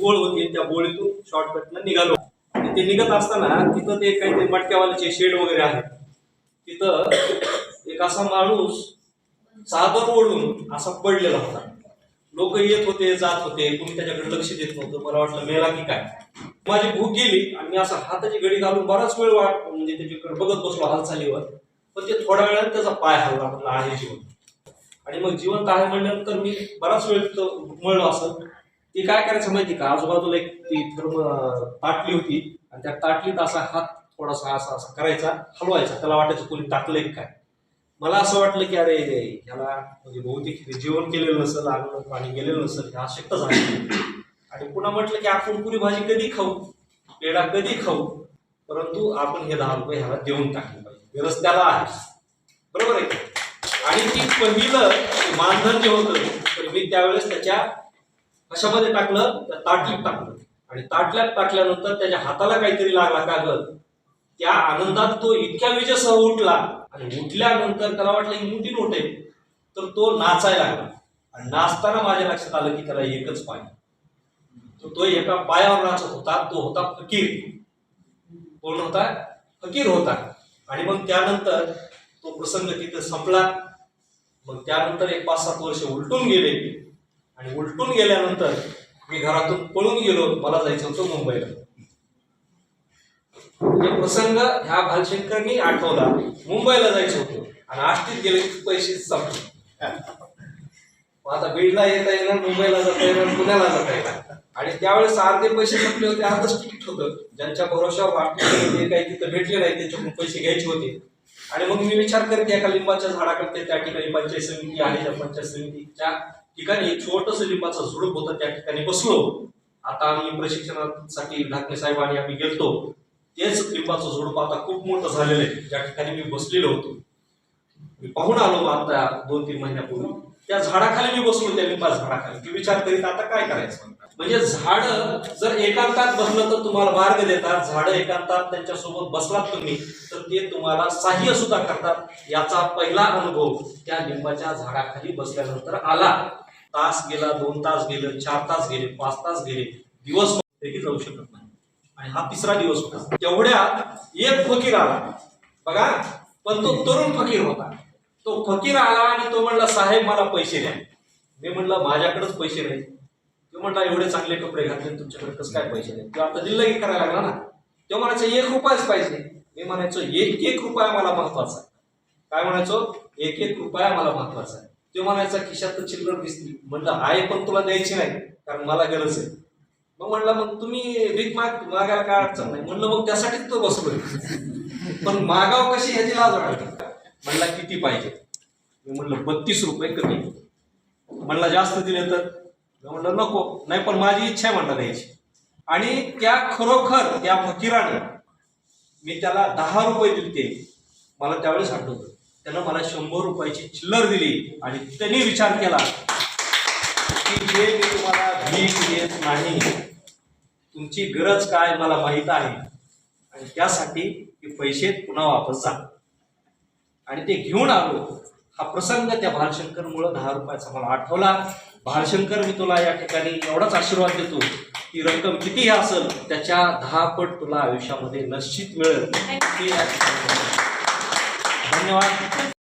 गोळ होती त्या बोळीतून शॉर्टकटनं निघालो. आणि ते निघत असताना तिथं ते काहीतरी मटक्यावाल्याचे शेड वगैरे आहे तिथं एक असा माणूस चादर ओढून असा पडलेला होता. लोक येत होते जात होते कोणी त्याच्याकडे लक्ष देत नव्हतं. मला वाटलं मेला की काय? माझी भूक गेली आणि मी असं हाताची घडी घालून बराच वेळ वाट म्हणजे त्याच्याकडे बघत बसलो हालचालीवर. पण ते थोड्या वेळाने त्याचा पाय हलला म्हटलं आहे जीवन. आणि मग जिवंत आहे म्हणल्यानंतर मी बराच वेळ मळलो असं. ते काय करायचं माहिती का? आजूबाजूला एक ती थर्म ताटली होती आणि त्या ताटलीत असा हात थोडासा असा असा करायचा हलवायचा. त्याला वाटायचं कोणी टाकलंय काय? मला असं वाटलं की अरे ह्याला म्हणजे बहुतेक हे जेवण केलेलं नसेल अन्न पाणी गेलेलं नसेल हे अशक्त झालं. आणि पुन्हा म्हटलं की आपण पुरी भाजी कधी खाऊ? पेढा कधी खाऊ? परंतु आपण हे दहा रुपये ह्याला देऊन टाकले पाहिजे. गरज त्याला आहे. बरोबर आहे आणि ती पहिलं मानधन जे होतं तर मी त्यावेळेस त्याच्या कशामध्ये टाकलं? तर ताटलीत टाकलं. आणि ताटल्यात टाकल्यानंतर त्याच्या हाताला काहीतरी लागला कागद. त्या आनंदात तो इतक्या विजेसह उठला आणि उठल्यानंतर त्याला वाटलं ही मोठी नोट आहे. तर तो नाचायला लागला. आणि नाचताना माझ्या लक्षात आलं की त्याला एकच पाय. तर तो एका पायावर नाचत होता. तो होता फकीर. कोण होता? फकीर होता. आणि मग त्यानंतर तो प्रसंग तिथे संपला. मग त्यानंतर एक पाच सात वर्ष उलटून गेले. आणि उलटून गेल्यानंतर मी घरातून पळून गेलो मला जायचं होतं मुंबईला. हे प्रसंग ह्या भालशंकरनी आठवला. मुंबईला जायचं होतं आणि आष्टीत गेले की पैसे संपले. आता बीडला येता येणार मुंबईला जाता येणार पुण्याला जाता येणार. आणि त्यावेळेस अर्धे पैसे संपले होते अर्धच तिकीट होतं. ज्यांच्या भरोशावर वाटले काही तिथं भेटले नाही त्यांच्याकडून पैसे घ्यायचे होते. आणि मग मी विचार करते एका लिंबाच्या झाडाकडे त्या ठिकाणी पंचायत समिती आहे त्या पंचायत समितीच्या ठिकाणी छोटस लिंबाचं झुडूप होतं त्या ठिकाणी बसलो. आता आम्ही प्रशिक्षणासाठी ढाकणे साहेब आणि आम्ही गेलतो. तेच लिंबाचं झुडूप आता खूप मोठं झालेलं आहे. ज्या ठिकाणी मी बसलेलो होतो. मी पाहून आलो आता दोन तीन महिन्यापूर्वी. त्या झाडाखाली मी बसलो त्या लिंबा झाडाखाली. मी विचार करीत आता काय करायचं म्हणजे झाड जर एकांतात बसलं तर तुम्हाला मार्ग देतात. झाड एकांतात त्यांच्यासोबत बसलात तुम्ही तर ते तुम्हाला सहाय्य सुद्धा करतात. याचा पहिला अनुभव त्या लिंबाच्या झाडाखाली बसल्यानंतर आला. तास गेला दोन तास गेलं चार तास गेले पाच तास गेले दिवस देखील जाऊ शकत नाही. आणि हा तिसरा दिवस होता. तेवढ्यात एक फकीर आला. बघा पण तो तरुण फकीर होता. तो फकीर आला आणि तो म्हणला साहेब मला पैसे द्या. मी म्हणलं माझ्याकडेच पैसे नाही तो म्हणला एवढे चांगले कपडे घातले तुमच्याकडे कसं काय पैसे नाही तो आता दिल्लगी करायला लागला ना. तो म्हणायचं एक रुपयाच पाहिजे. मी म्हणायचो एक एक रुपया मला महत्त्वाचा आहे. काय म्हणायचो? एक एक रुपया मला महत्त्वाचा आहे. तो म्हणायचा खिशात चिल्लर दिसली. म्हणलं आहे पण तुला द्यायची नाही कारण मला गरज आहे. मग म्हणलं मग तुम्ही भीक माग मागायला काय अडचण नाही. म्हणलं मग त्यासाठीच तो बसलोय. पण मागाव कशी ह्याची लाज वाटते? म्हणला किती पाहिजे? मी म्हणलं बत्तीस रुपये कमी. म्हणला जास्त दिले तर? म्हणलं नको नाही पण माझी इच्छा आहे म्हणला द्यायची. आणि त्या खरोखर त्या फकीराने मी त्याला दहा रुपये दिले मला त्यावेळेस आठवतं. त्यानं मला शंभर रुपयाची चिल्लर दिली आणि त्यांनी विचार केला की जे मी तुम्हाला भीक देत नाही तुमची गरज काय मला माहीत आहे. आणि त्यासाठी हे पैसे पुन्हा वापस जा. आणि ते घेऊन आलो. हा प्रसंग त्या भालशंकरमुळं दहा रुपयाचा मला आठवला. भालशंकर मी तुला या ठिकाणी एवढाच आशीर्वाद देतो की रक्कम कितीही असेल त्याच्या दहा पट तुला आयुष्यामध्ये निश्चित मिळेल. धन्यवाद.